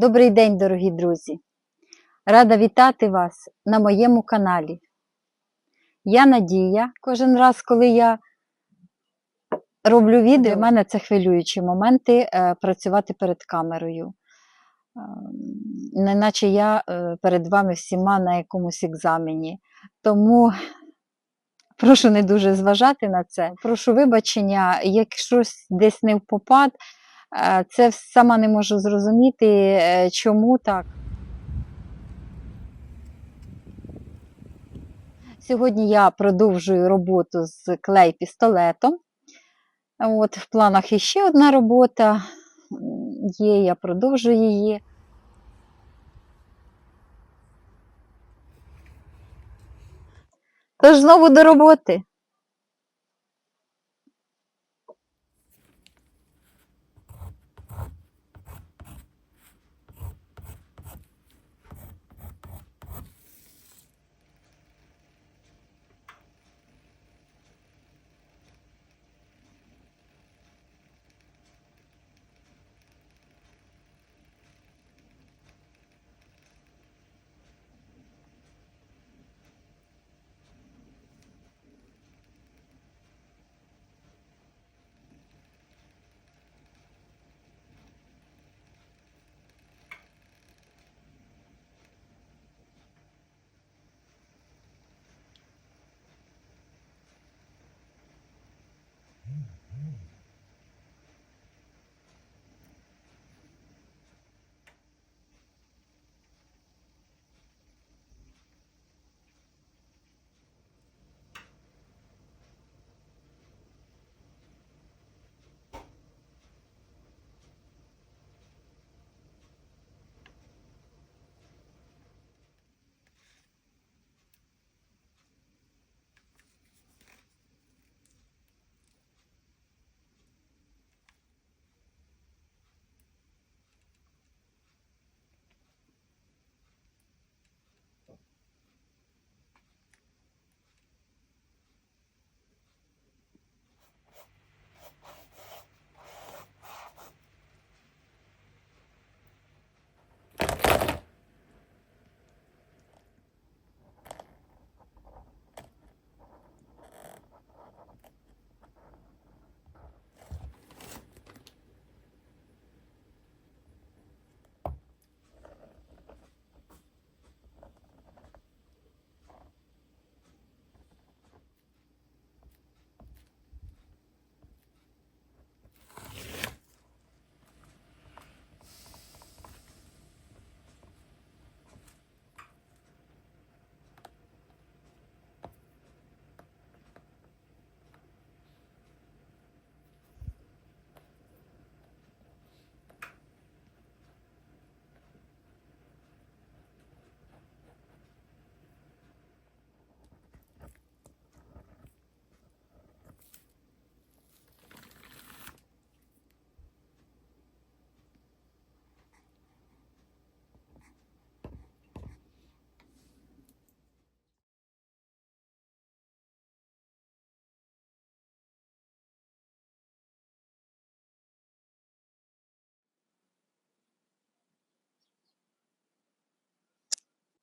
Добрий день, дорогі друзі! Рада вітати вас на моєму каналі. Я Надія. Кожен раз, коли я роблю відео, для мене це хвилюючі моменти е, працювати перед камерою. Е, Неначе я е, перед вами всіма на якомусь екзамені. Тому прошу не дуже зважати на це. Прошу вибачення, як щось десь не впопад, це сама не можу зрозуміти, е, чому так. Сьогодні я продовжую роботу з клей-пістолетом. От, в планах іще одна робота є, я продовжую її. Тож знову до роботи.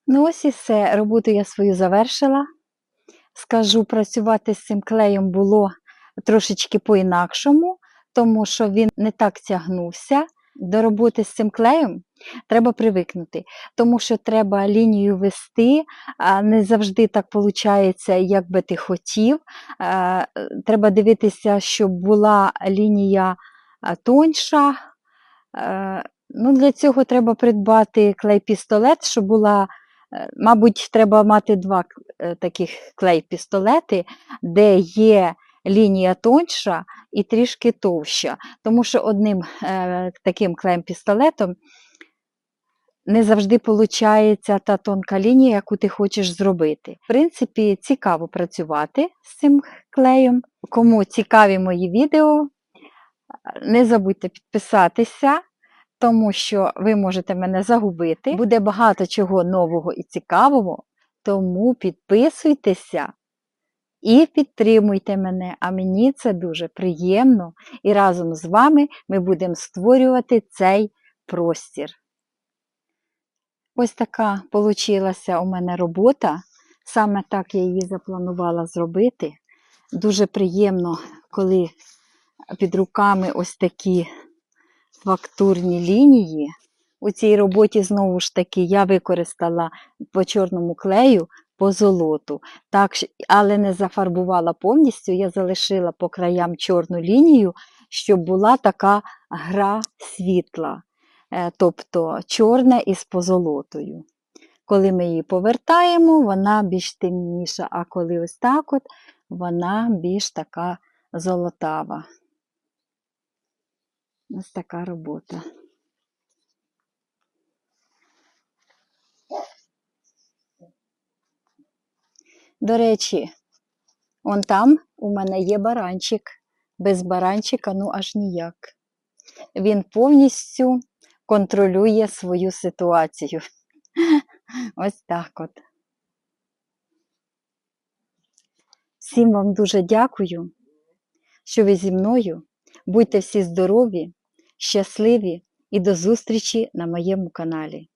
Ну, ось і все. Роботу я свою завершила. Скажу, працювати з цим клеєм було трошечки по-інакшому, тому що він не так тягнувся. До роботи з цим клеєм треба привикнути, тому що треба лінію вести, не завжди так виходить, як би ти хотів. Треба дивитися, щоб була лінія тоньша. Ну, для цього треба придбати клей-пістолет, щоб була Мабуть, треба мати два е, таких клей-пістолети, де є лінія тоньша і трішки товща. Тому що одним е, таким клеєм-пістолетом не завжди виходить та тонка лінія, яку ти хочеш зробити. В принципі, цікаво працювати з цим клеєм. Кому цікаві мої відео, не забудьте підписатися тому що ви можете мене загубити. Буде багато чого нового і цікавого, тому підписуйтеся і підтримуйте мене. А мені це дуже приємно. І разом з вами ми будемо створювати цей простір. Ось така получилася у мене робота. Саме так я її запланувала зробити. Дуже приємно, коли під руками ось такі фактурні лінії. У цій роботі, знову ж таки, я використала по чорному клею по золоту, так, але не зафарбувала повністю, я залишила по краям чорну лінію, щоб була така гра світла, е, тобто чорне із позолотою. Коли ми її повертаємо, вона більш темніша, а коли ось так от, вона більш така золотава. Ось така робота. До речі, он там у мене є баранчик. Без баранчика ну аж ніяк. Він повністю контролює свою ситуацію. Ось так от. Всім вам дуже дякую, що ви зі мною. Будьте всі здорові, щасливі і до зустрічі на моєму каналі.